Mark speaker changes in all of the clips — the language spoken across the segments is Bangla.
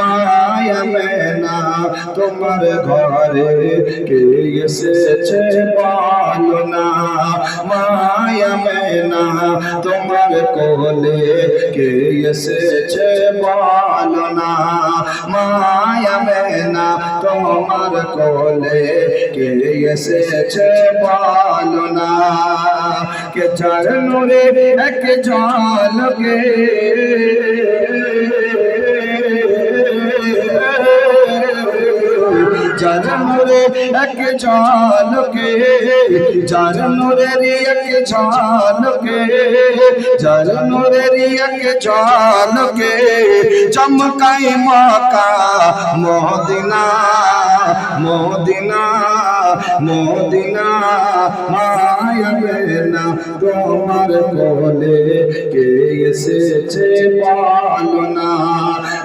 Speaker 1: মায়া মেনা তোমার ঘরে কে এসেছে বলো না মায়া মেনা তোমার কোলে কে এসেছে বলো না মায়া মেনা তোমার কোলে কে এসেছে বলো না কে চরণে এক ঝলকে জনরে এক ঝলকে জনরের এক ঝলকে জনরের এক ঝলকে চমকাই মকা মদিনা মদিনা। মদিনা মায়াবেনা তোমার কোলে কে এসেছে পালনা?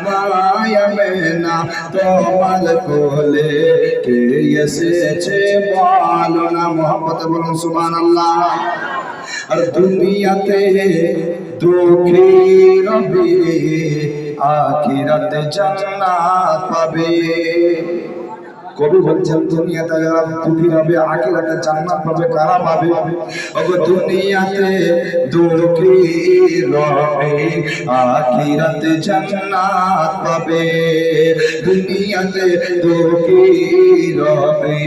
Speaker 1: মায়াবেনা তোমার কোলে কে এসেছে পালনা? মোহাম্মদ বলুন, সুবহানাল্লাহ। আর দুনিয়াতে দুঃখী রবি, আখিরাতে জান্নাত পাবে। কবি বলছেন দুনিয়াতে যারা দুঃখী হবে আখিরাতে জান্নাত পাবে, কারা পাবে? ওগো দুনিয়াতে দুঃখী রবে আখিরাতে জান্নাত পাবে। দুনিয়াতে দুঃখী রবে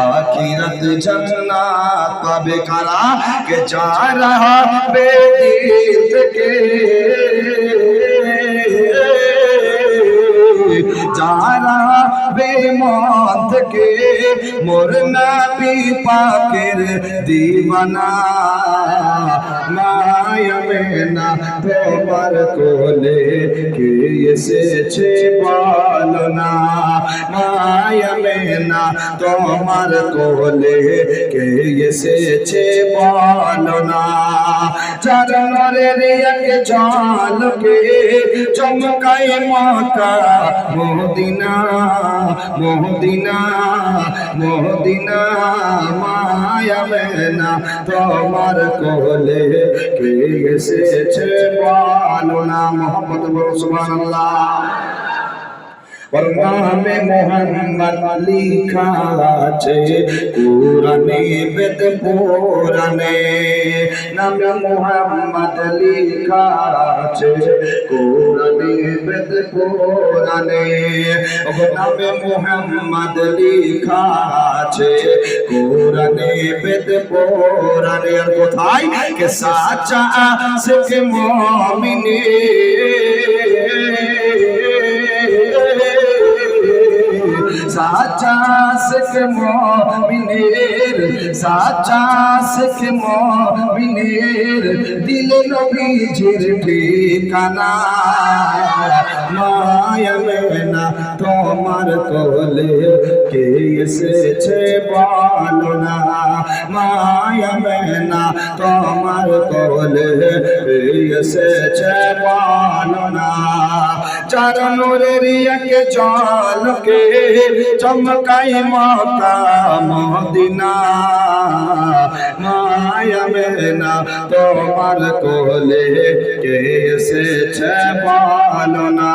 Speaker 1: আখিরাতে জান্নাত পাবে। কারা? কে যারা হবে দিল থেকে? যারা বেমন থেকে মোর নাবি পাকের দিবানা। মায়ামে না তোমার কোলে কে এসেছে বলো না। মায়ামে না তোমার কোলে কে এসেছে বলো না। চরণের এক জলকে চমকাই মাতা মোদিনা মোদিনা মোদিনা মায়া মেনা, তোমার কোলে কে এসেছে বলো না মোহাম্মদ সুবহানাল্লাহ। ওর নামে মোহাম্মদ লিখা আছে। কোরআনে বেদ পুরাণে নামে মোহাম্মদ লিখা আছে। কোরআনে বেদ পুরাণে ও নামে মোহাম্মদ লিখা আছে। কোরআনে বেদ পুরাণে আর কোথায়? কে সাচা সে মমিনে? সাচা শেখ মমিনের, সাচা শেখ মমিনের দিল নবীজির ঠিকানা। মায়া মেনা তোমার কোলে কে এসেছে বলো না। মায়া মেনা তোমার কোলে এসেছে বলো না চরণের এক জলকে, চমকাই মাতা মদিনা। মায়া মেনা, তোমার কোলে কে এসেছে বলো না